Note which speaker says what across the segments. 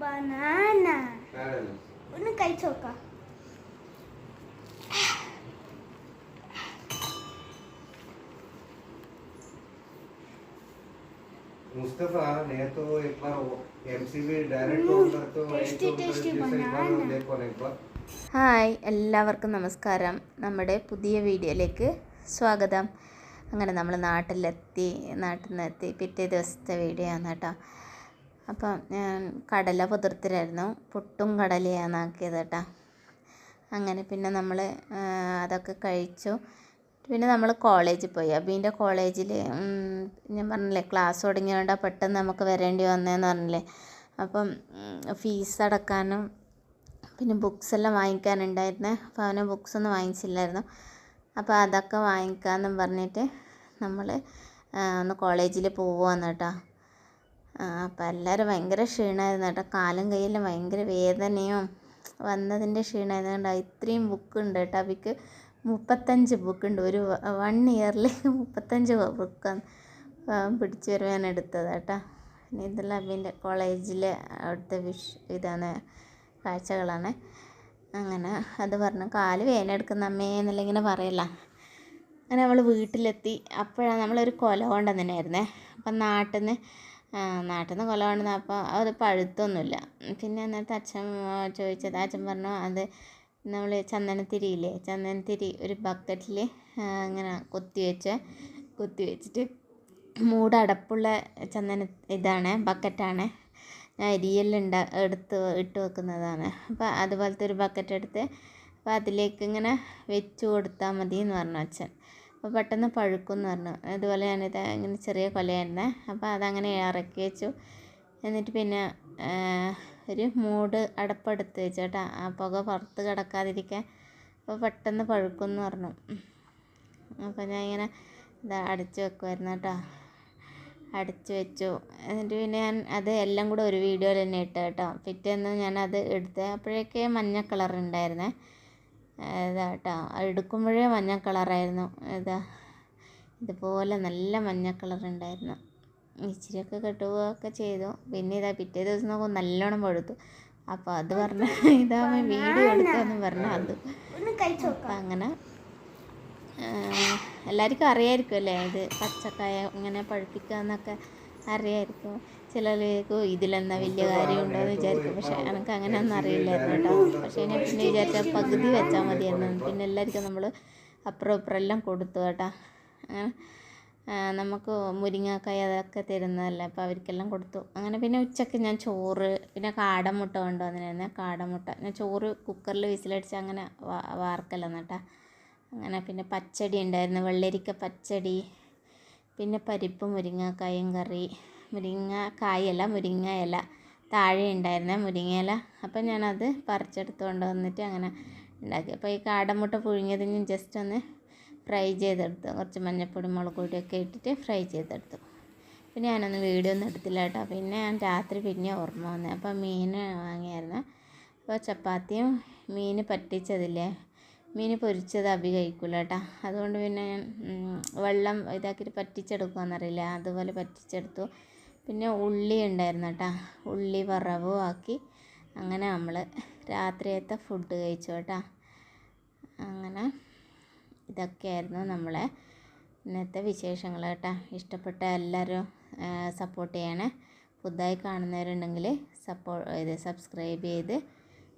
Speaker 1: Banana
Speaker 2: Bananas.
Speaker 1: ഒന്ന് കഴിച്ചു നോക്കാം
Speaker 2: मुस्तफा ने तो एक बार एमसीबी डायरेक्ट ऑर्डर तो
Speaker 1: tasty,
Speaker 2: एक
Speaker 1: tasty
Speaker 2: जैसे एक बार
Speaker 1: banana.
Speaker 2: देखो ना एक बार
Speaker 3: ഹായ് എല്ലാവർക്കും നമസ്കാരം നമ്മുടെ പുതിയ വീഡിയോയിലേക്ക് സ്വാഗതം അങ്ങനെ നമ്മൾ നാട്ടിലെത്തി നാട്ടിൽ നിന്ന് എത്തി പിറ്റേ ദിവസത്തെ വീഡിയോ ആണ് കേട്ടോ അപ്പം ഞാൻ കടല പുതിർത്തിലായിരുന്നു പുട്ടും കടലയാണ് ആക്കിയത് കേട്ടോ. അങ്ങനെ പിന്നെ നമ്മൾ അതൊക്കെ കഴിച്ചു. പിന്നെ നമ്മൾ കോളേജിൽ പോയി. അബീന്റെ കോളേജിൽ ഞാൻ പറഞ്ഞില്ലേ ക്ലാസ് തുടങ്ങിയോണ്ട് പെട്ടെന്ന് നമുക്ക് വരേണ്ടി വന്നതെന്ന് പറഞ്ഞില്ലേ. അപ്പം ഫീസ് അടക്കാനും പിന്നെ ബുക്സ് എല്ലാം വാങ്ങിക്കാനുണ്ടായിരുന്നേ. അപ്പോൾ അവന് ബുക്സ് ഒന്നും വാങ്ങിച്ചില്ലായിരുന്നു. അപ്പോൾ അതൊക്കെ വാങ്ങിക്കാമെന്നും പറഞ്ഞിട്ട് നമ്മൾ ഒന്ന് കോളേജിൽ പോവുകയെന്ന് കേട്ടോ. അപ്പോൾ എല്ലാവരും ഭയങ്കര ക്ഷീണമായിരുന്നു കേട്ടോ. കാലും കയ്യെല്ലാം ഭയങ്കര വേദനയും വന്നതിന്റെ ക്ഷീണമായിരുന്നു കണ്ടോ. ഇത്രയും ബുക്ക് ഉണ്ട് കേട്ടോ. അവയ്ക്ക് മുപ്പത്തഞ്ച് ബുക്ക് ഉണ്ട്. ഒരു വൺ ഇയറിൽ മുപ്പത്തഞ്ച് ബുക്ക് പിടിച്ചു വരുവാൻ എടുത്തത് കേട്ടോ. ഇതെല്ലാം അബിന്റെ കോളേജിലെ അവിടുത്തെ വിഷ് ഇതാണ് കാഴ്ചകളാണ്. അങ്ങനെ അത് പറഞ്ഞു കാൽ വേനെടുക്കുന്ന അമ്മേ എന്നല്ല ഇങ്ങനെ പറയല്ല അങ്ങനെ നമ്മൾ വീട്ടിലെത്തി. അപ്പോഴാണ് നമ്മളൊരു കൊല കൊണ്ടുവന്നിനായിരുന്നേ അപ്പം നാട്ടിൽ നിന്ന് നാട്ടിൽ നിന്ന് കൊല കൊണ്ടുവന്ന അപ്പോൾ അത് പഴുത്തൊന്നുമില്ല പിന്നെ എന്നിട്ട് അച്ഛൻ ചോദിച്ചത് അച്ഛൻ പറഞ്ഞു അത് നമ്മൾ ചന്ദനത്തിരിയില്ലേ ചന്ദനത്തിരി ഒരു ബക്കറ്റിൽ ഇങ്ങനെ കുത്തിവെച്ച് കുത്തി വെച്ചിട്ട് മൂടടപ്പുള്ള ചന്ദന ഇതാണ് ബക്കറ്റാണ്. ഞാൻ അരിയെല്ലാം എടുത്ത് ഇട്ട് വെക്കുന്നതാണ്. അപ്പോൾ അതുപോലത്തെ ഒരു ബക്കറ്റ് എടുത്ത് അപ്പോൾ അതിലേക്ക് ഇങ്ങനെ വെച്ച് കൊടുത്താൽ മതി എന്ന് പറഞ്ഞു അച്ഛൻ. അപ്പോൾ പെട്ടെന്ന് പഴുക്കും എന്ന് പറഞ്ഞു. അതുപോലെ ഞാനിത് ഇങ്ങനെ ചെറിയ കൊലയായിരുന്നേ. അപ്പോൾ അതങ്ങനെ ഇറക്കി വെച്ചു. എന്നിട്ട് പിന്നെ ഒരു മൂട് അടപ്പെടുത്ത് വെച്ചു കേട്ടോ. ആ പുക പുറത്ത് കിടക്കാതിരിക്കാൻ. അപ്പോൾ പെട്ടെന്ന് പഴുക്കും എന്ന് പറഞ്ഞു. അപ്പോൾ ഞാൻ ഇങ്ങനെ ഇതാ അടച്ചു വെക്കുമായിരുന്നു കേട്ടോ. അടച്ചു വെച്ചു. എന്നിട്ട് പിന്നെ ഞാൻ അത് എല്ലാം കൂടെ ഒരു വീഡിയോയിൽ തന്നെ ഇട്ട് കേട്ടോ. പിറ്റേന്ന് ഞാനത് എടുത്ത് അപ്പോഴേക്കേ മഞ്ഞ കളർ ഉണ്ടായിരുന്നേ. ഇതാ കേട്ടോ. എടുക്കുമ്പോഴേ മഞ്ഞ കളറായിരുന്നു. ഇതാ ഇതുപോലെ നല്ല മഞ്ഞ കളർ ഉണ്ടായിരുന്നു ഇച്ചിരിയൊക്കെ കെട്ടുകയൊക്കെ ചെയ്തു. പിന്നെ ഇതാ പിറ്റേ ദിവസം നോക്കുമ്പോൾ നല്ലോണം പഴുത്തു. അപ്പോൾ അത് പറഞ്ഞ ഇതാ വീഡിയോ എടുക്കാമെന്ന് പറഞ്ഞു അത്.
Speaker 1: നോക്കാം.
Speaker 3: അപ്പം അങ്ങനെ എല്ലാവർക്കും അറിയായിരിക്കും അല്ലേ ഇത് പച്ചക്കായ ഇങ്ങനെ പഴുപ്പിക്കുക എന്നൊക്കെ. അറിയായിരിക്കും. ചിലർക്ക് ഇതിലെന്താ വലിയ കാര്യമുണ്ടോ എന്ന് വിചാരിക്കും. പക്ഷെ എനിക്ക് അങ്ങനെ ഒന്നും അറിയില്ലായിരുന്നു കേട്ടോ. പക്ഷേ ഞാൻ പിന്നെ വിചാരിച്ച പകുതി വെച്ചാൽ മതിയായിരുന്നു പിന്നെ എല്ലാവർക്കും നമ്മൾ അപ്പുറം ഇപ്പുറം എല്ലാം കൊടുത്തു കേട്ടോ. അങ്ങനെ നമുക്ക് മുരിങ്ങക്കായ അതൊക്കെ തരുന്നതല്ലേ. അപ്പോൾ അവർക്കെല്ലാം കൊടുത്തു. അങ്ങനെ പിന്നെ ഉച്ചയ്ക്ക് ഞാൻ ചോറ് പിന്നെ കാടമുട്ട കൊണ്ടുവന്നിരുന്നു കാടമുട്ട. ഞാൻ ചോറ് കുക്കറിൽ വിസിലടിച്ച് അങ്ങനെ വാർക്കലെന്ന് കേട്ടോ. അങ്ങനെ പിന്നെ പച്ചടി ഉണ്ടായിരുന്നു. വെള്ളരിക്ക പച്ചടി പിന്നെ പരിപ്പ് മുരിങ്ങക്കായും കറി മുരിങ്ങക്കായല്ല മുരിങ്ങ ഇല താഴെ ഉണ്ടായിരുന്നേ മുരിങ്ങ ഇല അപ്പം ഞാനത് പറിച്ചെടുത്ത് കൊണ്ടുവന്നിട്ട് അങ്ങനെ ഉണ്ടാക്കി. അപ്പോൾ ഈ കാടമുട്ട പുഴുങ്ങിയത് ഞാൻ ജസ്റ്റ് ഒന്ന് ഫ്രൈ ചെയ്തെടുത്തു. കുറച്ച് മഞ്ഞപ്പൊടി മുളക് പൊടിയൊക്കെ ഇട്ടിട്ട് ഫ്രൈ ചെയ്തെടുത്തു. പിന്നെ ഞാനൊന്ന് വീഡിയോ ഒന്നും എടുത്തില്ല കേട്ടോ. പിന്നെ ഞാൻ രാത്രി പിന്നെ ഓർമ്മ വന്നേ. അപ്പോൾ മീൻ വാങ്ങിയായിരുന്നു. അപ്പോൾ ചപ്പാത്തിയും മീൻ പറ്റിച്ചതില്ലേ? മീൻ പൊരിച്ചത് അഭി കഴിക്കില്ല കേട്ടോ അതുകൊണ്ട് പിന്നെ വെള്ളം ഇതാക്കിയിട്ട് പറ്റിച്ചെടുക്കുകയെന്നറിയില്ല അതുപോലെ പറ്റിച്ചെടുത്തു. പിന്നെ ഉള്ളി ഉണ്ടായിരുന്നു കേട്ടോ ഉള്ളി വറവും ആക്കി അങ്ങനെ നമ്മൾ രാത്രിയത്തെ ഫുഡ് കഴിച്ചു കേട്ടോ അങ്ങനെ ഇതൊക്കെയായിരുന്നു നമ്മളെ ഇന്നത്തെ വിശേഷങ്ങൾ കേട്ടോ ഇഷ്ടപ്പെട്ട എല്ലാവരും സപ്പോർട്ട് ചെയ്യണേ. പുതുതായി കാണുന്നവരുണ്ടെങ്കിൽ സപ്പോ ഇത് സബ്സ്ക്രൈബ് ചെയ്ത്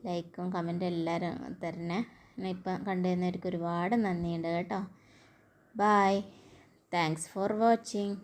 Speaker 3: ലൈക്കും കമന്റും എല്ലാവരും തരണേ. ഇപ്പം കണ്ടുതരുന്നവർക്ക് ഒരുപാട് നന്ദിയുണ്ട് കേട്ടോ. Bye thanks for watching